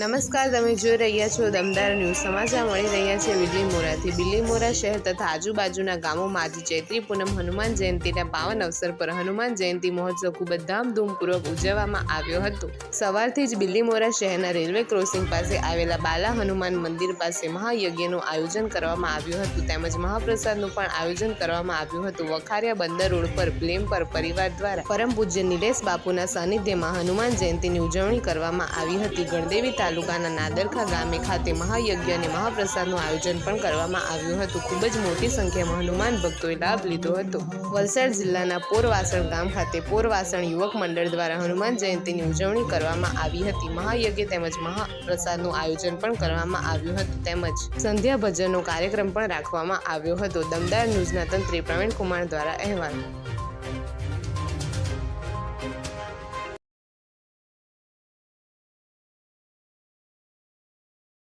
નમસ્કાર, તમે જોઈ રહ્યા છો દમદાર ન્યૂઝ. સમાચાર મળી રહ્યા છે બિલીમોરાથી બિલ્લીમોરા શહેર તથા આજુબાજુના ગામોમાં આજે ચૈત્રી પૂનમ હનુમાન જયંતિના પાવન અવસર પર હનુમાન જયંતિ મહોત્સવ ખૂબ જ ધામધૂમપૂર્વક ઉજવવામાં આવ્યો હતો. સવારથી જ બિલીમોરા શહેરના રેલવે ક્રોસિંગ પાસે આવેલા બાલા હનુમાન મંદિર પાસે મહાયજ્ઞનું આયોજન કરવામાં આવ્યું હતું. તેમજ મહાપ્રસાદનું પણ આયોજન કરવામાં આવ્યું હતું. વખારિયા બંદર રોડ પર બ્લેમ પર પરિવાર દ્વારા પરમ પૂજ્ય નિલેશ બાપુના સાનિધ્યમાં હનુમાન જયંતિની ઉજવણી કરવામાં આવી હતી. ગણદેવી તાલુકાના નાદરખા ગામે ખાતે મહાયજ્ઞ અને મહાપ્રસાદનું આયોજન પણ કરવામાં આવ્યું હતું. ખૂબ જ મોટી સંખ્યામાં હનુમાન ભક્તોએ લાભ લીધો હતો. વલસાડ જિલ્લાના પોરવાસણ ગામ ખાતે પોરવાસણ યુવક મંડળ દ્વારા હનુમાન જયંતિની ઉજવણી કરવામાં આવી હતી. મહાયજ્ઞ તેમજ મહાપ્રસાદનું આયોજન પણ કરવામાં આવ્યું હતું તેમજ સંધ્યા ભજનનો કાર્યક્રમ પણ રાખવામાં આવ્યો હતો. દમદાર ન્યૂઝના તંત્રી પ્રવીણ કુમાર દ્વારા અહેવાલ